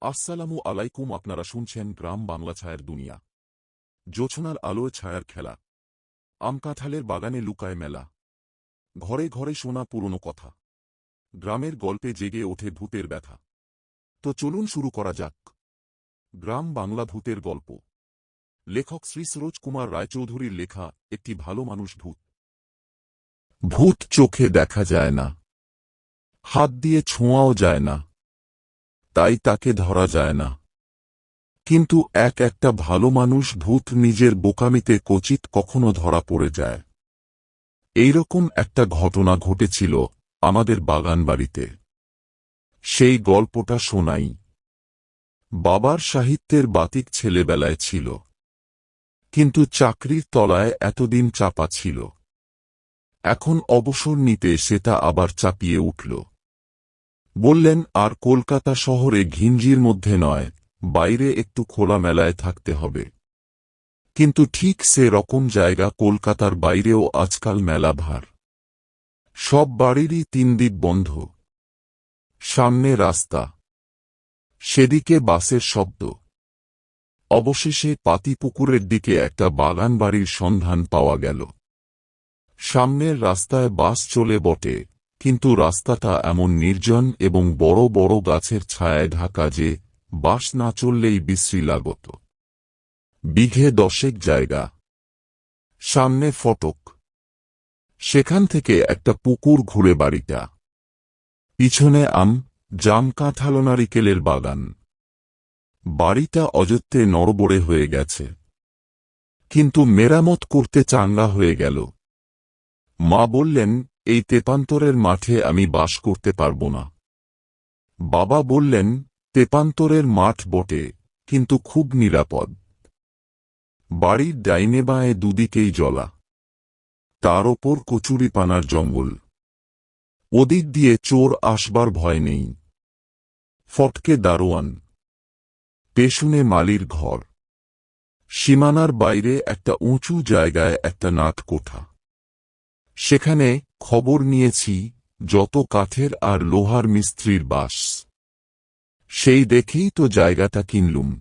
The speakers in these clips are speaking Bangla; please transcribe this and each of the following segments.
আসসালামু আলাইকুম, আপনারা শুনছেন গ্রাম বাংলা ছায়ার দুনিয়া। জোছনার আলোয় ছায়ার খেলা। আম কাঁঠালের বাগানে লুকায় মেলা। ঘরে ঘরে শোনা পুরনো কথা। গ্রামের গল্পে জেগে ওঠে ভূতের ব্যথা। তো চলুন শুরু করা যাক। গ্রাম বাংলা ভূতের গল্প। লেখক শ্রী সরোজ কুমার রায়চৌধুরীর লেখা, একটি ভালো মানুষ ভূত। ভূত চোখে দেখা যায় না। হাত দিয়ে ছোঁয়াও যায় না। তাই তাকে ধরা যায় না। কিন্তু এক একটা ভালো মানুষ ভূত নিজের বোকামিতে কচিত কখনো ধরা পড়ে যায়। এইরকম একটা ঘটনা ঘটেছিল আমাদের বাগান বাড়িতে সেই গল্পটা শোনাই। বাবার সাহিত্যের বাতিক ছেলেবেলায় ছিল। কিন্তু চাকরির তলায় এতদিন চাপা ছিল। এখন অবসর নিতে সেটা আবার চাপিয়ে উঠল। বললেন, আর কলকাতা শহরে ঘিঞ্জির মধ্যে নয়, বাইরে একটু খোলামেলায় থাকতে হবে। কিন্তু ঠিক সে রকম জায়গা কলকাতার বাইরেও আজকাল মেলা ভার সব বাড়িরই তিন দিক বন্ধ। সামনে রাস্তা। সেদিকে বাসের শব্দ। অবশেষে পাতিপুকুরের দিকে একটা বাগান বাড়ির সন্ধান পাওয়া গেল। সামনের রাস্তায় বাস চলে বটে। কিন্তু রাস্তাটা এমন নির্জন এবং বড় বড় গাছের ছায়ায় ঢাকা যে বাস না চললেই বিশ্রী লাগত। বিঘে দশেক জায়গা। সামনে ফটক। সেখান থেকে একটা পুকুর ঘুরে বাড়িটা। পিছনে আম, জাম কাঁঠাল নারিকেলের বাগান। বাড়িটা অযত্নে নড়বড়ে হয়ে গেছে। কিন্তু মেরামত করতে চাঙ্গা হয়ে গেল। মা বললেন এই তেপান্তরের মাঠে আমি বাস করতে পারব না। বাবা বললেন, তেপান্তরের মাঠ বটে, কিন্তু খুব নিরাপদ। বাড়ির ডাইনে বাঁয়ে দুদিকেই জলা। তার ওপর কচুরিপানার জঙ্গল। ওদিক দিয়ে চোর আসবার ভয় নেই। ফটকে দারোয়ান। পেশুনে মালির ঘর। সীমানার বাইরে একটা উঁচু জায়গায় একটা নাট কোঠা সেখানে খবর নিয়েছি, যত কাঠের আর লোহার মিস্ত্রির বাস। সেই দেখেই তো জায়গাটা কিনলুম।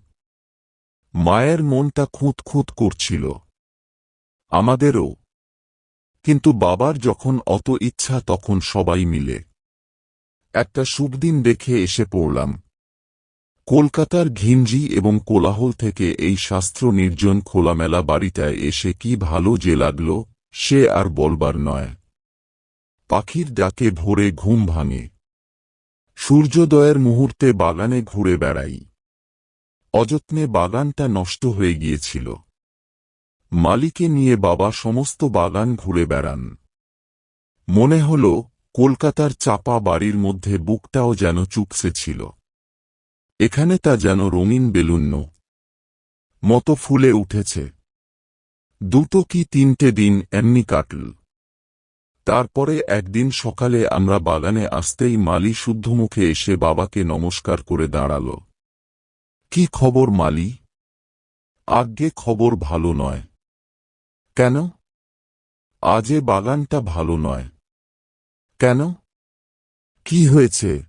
মায়ের মনটা খুঁত খুঁত করছিল। আমাদেরও। কিন্তু বাবার যখন অত ইচ্ছা তখন সবাই মিলে। একটা শুভদিন দেখে এসে পড়লাম। কলকাতার ঘিঞ্জি এবং কোলাহল থেকে এই শাস্ত্র নির্জন খোলামেলা বাড়িটায় এসে কি ভালো যে লাগল। সে আর বলবার নয়। পাখির ডাকে ভোরে ঘুম ভাঙে। সূর্যোদয়ের মুহূর্তে বাগানে ঘুরে বেড়াই। অযত্নে বাগানটা নষ্ট হয়ে গিয়েছিল। মালিকে নিয়ে বাবা সমস্ত বাগান ঘুরে বেড়ান। মনে হল, কলকাতার চাপা বাড়ির মধ্যে বুকটাও যেন চুপসে ছিল। এখানে তা যেন রঙিন বেলুন্ন মতো ফুলে উঠেছে। দুটো কি তিনটে দিন এমনি কাটল? তারপরে একদিন সকালে আমরা বাগানে আসতেই মালি শুদ্ধমুখে এসে বাবাকে নমস্কার করে দাঁড়াল। কি খবর মালি? আজ্ঞে খবর ভালো নয়। কেন? আজে বাগানটা ভালো নয়। কেন? কি হয়েছে?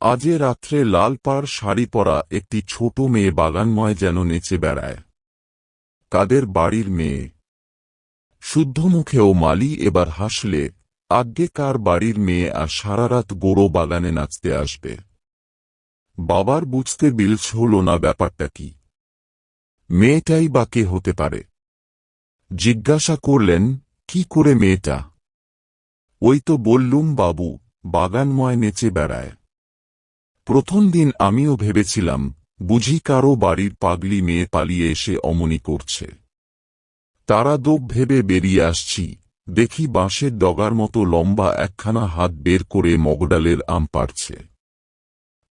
আজে রাত্রে লাল পাড় শাড়ি পরা একটি ছোট মেয়ে বাগানময় যেন নেচে বেড়ায়। কাদের বাড়ির মেয়ে? শুদ্ধ মুখেও মালি এবার হাসলে, আজ্ঞে কার বাড়ির মেয়ে আর সারারাত গোড়ো বাগানে নাচতে আসবে? বাবার বুঝতে বিলস হল না ব্যাপারটা কি? মেয়েটাই বা কে হতে পারে? জিজ্ঞাসা করলেন, কি করে মেয়েটা? ওই তো বললুম, বাবু, বাগানময় নেচে বেড়ায়। প্রথম দিন আমিও ভেবেছিলাম বুঝি কারও বাড়ির পাগলি মেয়ে পালিয়ে এসে অমনি করছে। তারা দোপ ভেবে বেরিয়ে আসছি, দেখি বাঁশের ডগার মতো লম্বা একখানা হাত বের করে মগডালের আম পারছে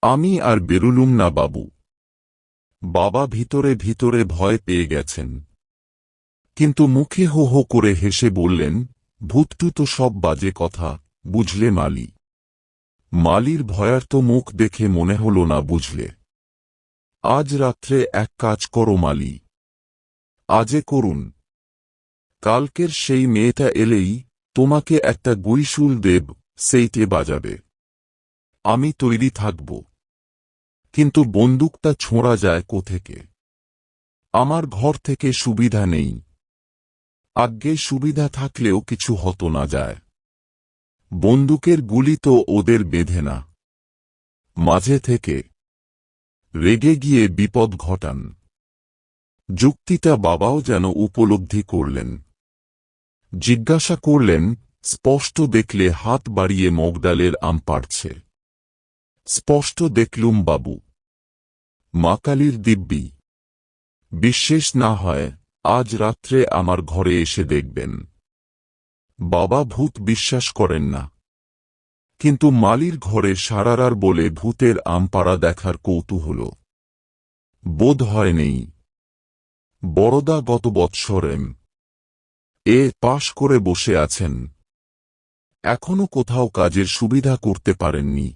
আমি আর বেরুলুম না, বাবু। বাবা ভিতরে ভিতরে ভয় পেয়ে গেছেন। কিন্তু মুখে হো হো করে হেসে বললেন, ভূতটু তো সব বাজে কথা, বুঝলে মালি। মালির ভয়ার্ত মুখ দেখে মনে হল না বুঝলে। আজ রাত্রে এক কাজ করো মালি। আজে করুন। কালকের সেই মেয়েটা এলেই তোমাকে একটা গুইশুল দেব সেইটে বাজাবে। আমি তৈরি থাকব। কিন্তু বন্দুকটা ছোঁড়া যায় কোথেকে? আমার ঘর থেকে সুবিধা নেই। আজ্ঞে সুবিধা থাকলেও কিছু হতো না যায়। বন্দুকের গুলি তো ওদের বেঁধে না। মাঝে থেকে রেগে গিয়ে বিপদ ঘটান। যুক্তিটা বাবাও যেন উপলব্ধি করলেন। জিজ্ঞাসা করলেন, স্পষ্ট দেখলে হাত বাড়িয়ে মগডালের আম পাড়ছে। স্পষ্ট দেখলুম বাবু। মা কালীর দিব্যি। বিশ্বাস না হয়, আজ রাত্রে আমার ঘরে এসে দেখবেন। বাবা ভূত বিশ্বাস করেন না। কিন্তু মালির ঘরে সারারার বলে ভূতের আমপাড়া দেখার কৌতূহল। বোধ হয় নেই। বড়দা গত বৎসরেম। এ পাশ করে বসে আছেন। এখনও কোথাও কাজের সুবিধা করতে পারেননি।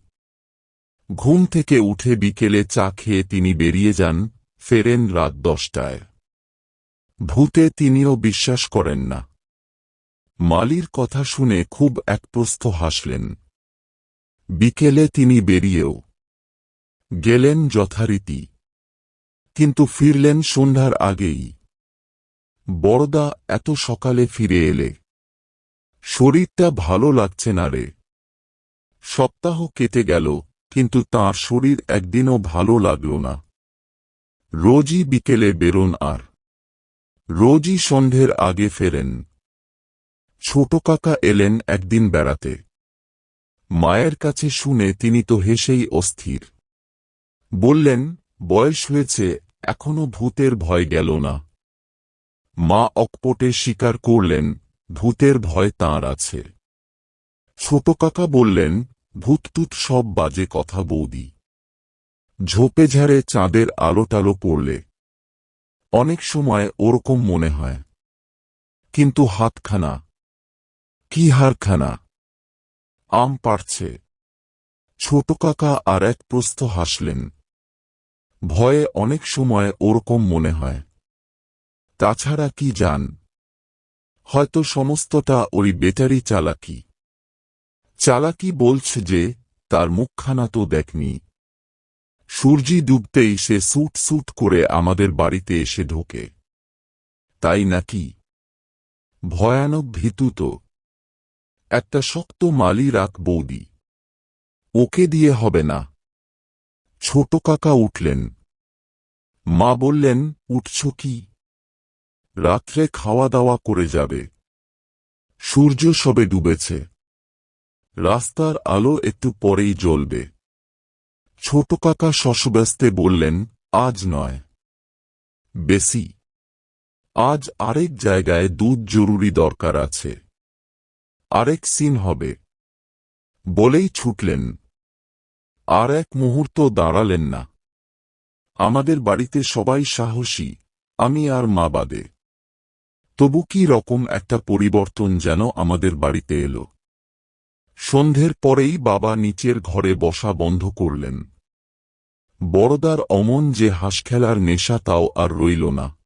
ঘুম থেকে উঠে বিকেলে চা খেয়ে তিনি বেরিয়ে যান, ফেরেন রাত দশটায়। ভূতে তিনিও বিশ্বাস করেন না। মালির কথা শুনে খুব একপ্রস্থ হাসলেন। বিকেলে তিনি বেরিয়েও গেলেন যথারীতি। কিন্তু ফিরলেন সন্ধ্যার আগেই। বড়দা এত সকালে ফিরে এলে। শরীরটা ভালো লাগছে না রে। সপ্তাহ কেটে গেল, কিন্তু তার শরীর একদিনও ভালো লাগল না। রোজই বিকেলে বেরোন আর। রোজই সন্ধ্যের আগে ফেরেন। ছোট কাকা এলেন একদিন বেড়াতে। মায়ের কাছে শুনে তিনি তো হেসেই অস্থির। বললেন, বয়স হয়েছে, এখনও ভূতের ভয় গেল না। মা অকপটে স্বীকার করলেন, ভূতের ভয় তাঁর আছে। ছোট কাকা বললেন, ভূতটুত সব বাজে কথা বৌদি। ঝোপে ঝাড়ে চাঁদের আলোটালো পড়লে। অনেক সময় ওরকম মনে হয়। কিন্তু হাতখানা। কি হারখানা? আম পারছে ছোট কাকা আর এক প্রস্থ হাসলেন। ভয়ে অনেক সময় ওরকম মনে হয়। তাছাড়া কি জান? হয়তো সমস্তটা ওই বেটারি চালাকি। চালাকি বলছে যে, তার মুখখানা তো দেখনি। সূর্যি ডুবতেই সে সুট সুট করে আমাদের বাড়িতে এসে ঢোকে। তাই নাকি? ভয়ানক ভীতু তো। একটা শক্ত মালি রাখ বৌদি। ওকে দিয়ে হবে না। ছোট কাকা উঠলেন। মা বললেন, উঠছ কি? রাত্রে খাওয়া দাওয়া করে যাবে। সূর্য সবে ডুবেছে। রাস্তার আলো একটু পরেই জ্বলবে। ছোট কাকা শশব্যস্তে বললেন, আজ নয়। বেশি। আজ আরেক জায়গায় দুধ জরুরি দরকার আছে। আরেক সিন হবে। বলেই ছুটলেন। আর এক মুহূর্ত দাঁড়ালেন না। আমাদের বাড়িতে সবাই সাহসী, আমি আর মা বাদে। তবু কি রকম একটা পরিবর্তন যেন আমাদের বাড়িতে এলো। সন্ধ্যের পরেই বাবা নিচের ঘরে বসা বন্ধ করলেন। বড়দার অমন যে হাঁসখেলার নেশা তাও আর রইল না।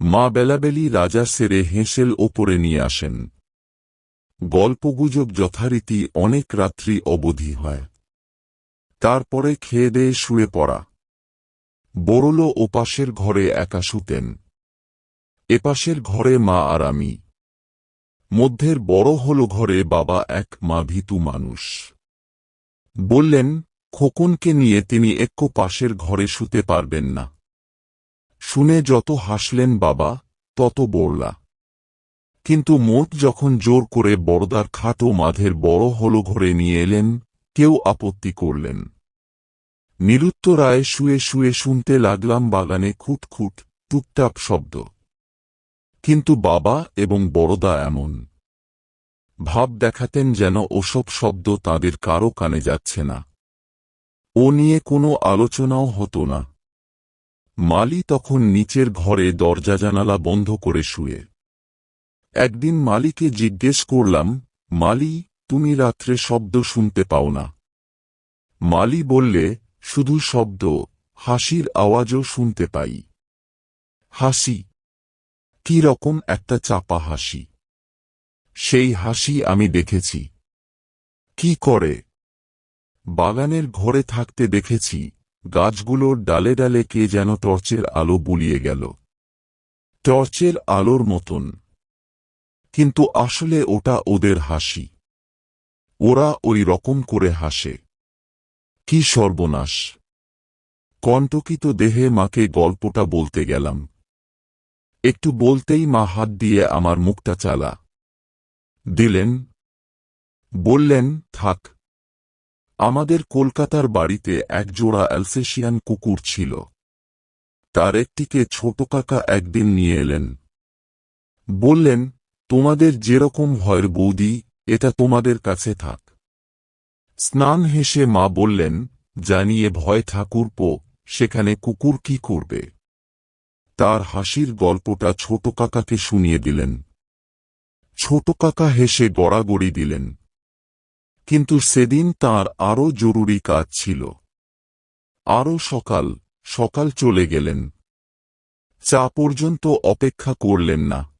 মা বেলাবেলি রাজা সেরে হেঁসেল ওপরে নিয়ে আসেন। গল্পগুজব যথারীতি অনেক রাত্রি অবধি হয়। তারপরে খেয়ে দেয়ে শুয়ে পড়া। বড়লো ওপাশের ঘরে একা শুতেন। এপাশের ঘরে মা আর আমি। মধ্যের বড় হল ঘরে বাবা এক মা ভীতু মানুষ। বললেন, খোকনকে নিয়ে তিনি একো পাশের ঘরে শুতে পারবেন না। শুনে যত হাসলেন বাবা, তত বড়লা। কিন্তু মোট যখন জোর করে বড়দার খাটো মাধের বড় হল ঘরে নিয়ে এলেন, কেউ আপত্তি করলেন। নিরুত্ত রায় শুয়ে শুয়ে শুনতে লাগলাম বাগানে খুটখুট, টুপটাপ শব্দ। কিন্তু বাবা এবং বড়দা এমন। ভাব দেখাতেন যেন ওসব শব্দ তাদের কারও কানে যাচ্ছে না। ও নিয়ে কোনো আলোচনাও হতো না। মালি তখন নিচের ঘরে দরজা জানালা বন্ধ করে শুয়ে। একদিন মালিকে জিজ্ঞেস করলাম, মালি, তুমি রাত্রে শব্দ শুনতে পাও না? মালি বললে, শুধু শব্দ, হাসির আওয়াজও শুনতে পাই। হাসি? কি রকম একটা চাপা হাসি? সেই হাসি আমি দেখেছি। কি করে? বাগানের ঘরে থাকতে দেখেছি, গাছগুলোর ডালে ডালে কে যেন টর্চের আলো বুলিয়ে গেল। টর্চের আলোর মতন। কিন্তু আসলে ওটা ওদের হাসি। ওরা ওই রকম করে হাসে। কি সর্বনাশ। কণ্টকিত দেহে মাকে গল্পটা বলতে গেলাম। একটু বলতেই মা হাত দিয়ে আমার মুখটা চালা। দিলেন। বললেন, থাক। আমাদের কলকাতার বাড়িতে এক জোড়া অ্যালসেশিয়ান কুকুর ছিল। তার একটিকে ছোট কাকা একদিন নিয়ে এলেন। বললেন তোমাদের যেরকম ভয়ের বৌদি, এটা তোমাদের কাছে থাক। স্নান হেসে মা বললেন, জানিয়ে ভয় ঠাকুরপো সেখানে কুকুর কি করবে? তার হাসির গল্পটা ছোট কাকাকে শুনিয়ে দিলেন। ছোট কাকা হেসে গড়াগড়ি দিলেন। কিন্তু সেদিন তার আরও জরুরি কাজ ছিল। আরও সকাল সকাল চলে গেলেন। চা পর্যন্ত অপেক্ষা করলেন না।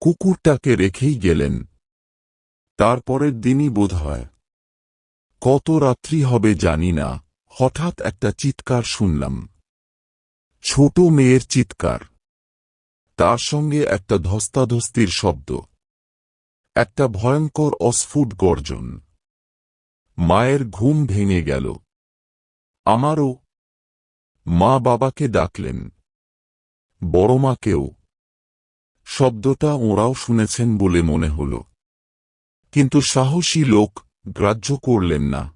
কুকুরটাকে রেখেই গেলেন। তারপরের দিনই বোধ হয় কত রাত্রি হবে জানি না, হঠাৎ একটা চিৎকার শুনলাম। ছোট মেয়ের চিৎকার। তার সঙ্গে একটা ধস্তাধস্তির শব্দ। একটা ভয়ঙ্কর অস্ফুট গর্জন। মায়ের ঘুম ভেঙে গেল। আমারও। মা বাবাকে ডাকলেন। বড় মাকেও শব্দটা ওরাও শুনেছেন বলে মনে হল। কিন্তু সাহসী লোক গ্রাহ্য করলেন না।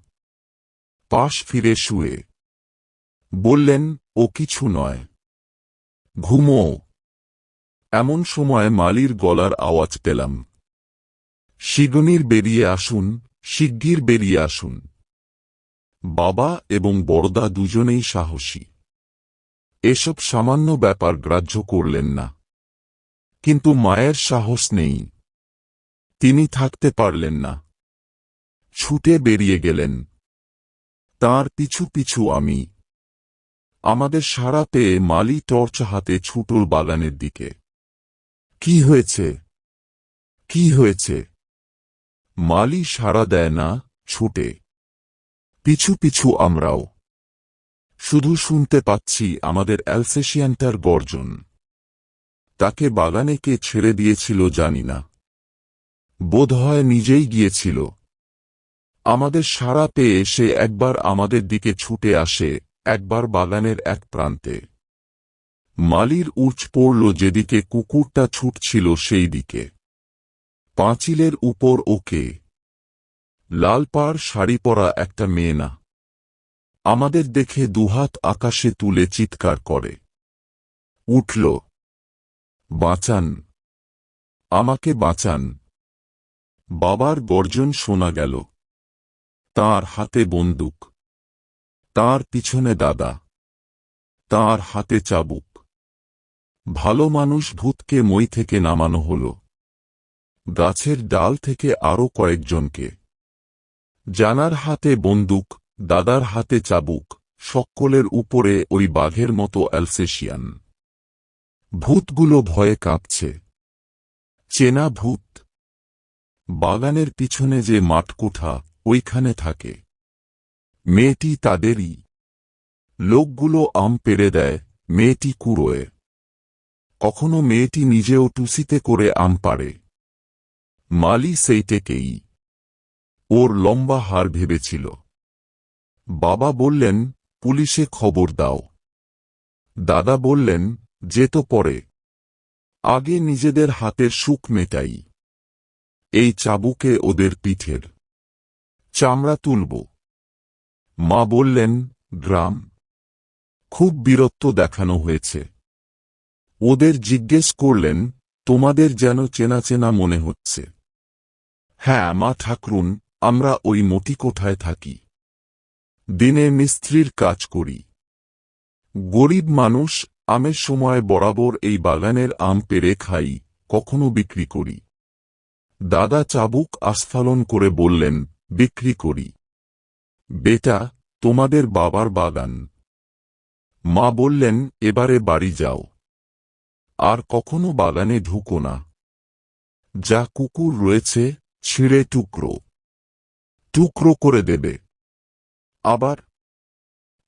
পাশ ফিরে শুয়ে বললেন, ও কিছু নয়। ঘুমো। এমন সময় মালির গলার আওয়াজ পেলাম। শিগনির বেরিয়ে আসুন, শিগগির বেরিয়ে আসুন। বাবা এবং বড়দা দুজনেই সাহসী। এসব সামান্য ব্যাপার গ্রাহ্য করলেন না। কিন্তু মায়ের সাহস নেই। তিনি থাকতে পারলেন না। ছুটে বেরিয়ে গেলেন। তার পিছু পিছু আমি। আমাদের সারা পেয়ে মালি টর্চ হাতে ছুটল বাগানের দিকে। কি হয়েছে? কি হয়েছে? মালি সাড়া দেয় না, ছুটে। পিছু পিছু আমরাও। শুধু শুনতে পাচ্ছি আমাদের অ্যালসেশিয়ানটার গর্জন। তাকে বাগানে কে ছেড়ে দিয়েছিল জানি না। বোধহয় নিজেই গিয়েছিল। আমাদের সারা পেয়ে সে একবার আমাদের দিকে ছুটে আসে, একবার বাগানের এক প্রান্তে। মালির উঁচ পড়ল যেদিকে কুকুরটা ছুটছিল সেই দিকে। পাঁচিলের উপর ওকে। লাল পাড় শাড়ি পরা একটা মেয়ে না। আমাদের দেখে দুহাত আকাশে তুলে চিৎকার করে। উঠল। বাঁচান। আমাকে বাঁচান। বাবার গর্জন শোনা গেল। তার হাতে বন্দুক। তার পিছনে দাদা। তার হাতে চাবুক। ভালো মানুষ ভূতকে মই থেকে নামানো হল। গাছের ডাল থেকে আরও কয়েকজনকে। জানার হাতে বন্দুক, দাদার হাতে চাবুক, সকলের উপরে ওই বাঘের মতো অ্যালসেশিয়ান। ভূতগুলো ভয়ে কাঁপছে। চেনা ভূত। বাগানের পিছনে যে মাঠকুঠা, ওইখানে থাকে। মেয়েটি তাদেরই। লোকগুলো আম পেড়ে দেয়, মেয়েটি কুড়োয়। কখনো মেয়েটি নিজেও টুসিতে করে আম পারে মালি সেইটেকেই ওর লম্বা হার ভেবেছিল। বাবা বললেন, পুলিশে খবর দাও। দাদা বললেন যেত পরে। আগে নিজেদের হাতের সুখ মেটাই। এই চাবুকে ওদের পিঠের চামড়া তুলব। মা বললেন, গ্রাম, খুব বীরত্ব দেখানো হয়েছে। ওদের জিজ্ঞেস করলেন, তোমাদের যেন চেনা চেনা মনে হচ্ছে? হ্যাঁ মা ঠাকরুন, আমরা ওই মতি কোঠায় থাকি। দিনে মিস্ত্রির কাজ করি। গরিব মানুষ আমের সময় বরাবর এই বাগানের আম পেরে খাই, কখনো বিক্রি করি। দাদা চাবুক আস্ফালন করে বললেন, বিক্রি করি। বেটা, তোমাদের বাবার বাগান। মা বললেন, এবারে বাড়ি যাও। আর কখনো বাগানে ঢুকো না। যা কুকুর রয়েছে, ছিঁড়ে টুকরো। টুকরো করে দেবে। আবার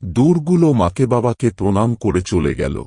দূরগুলো মাকে বাবাকে প্রণাম করে চলে গেল।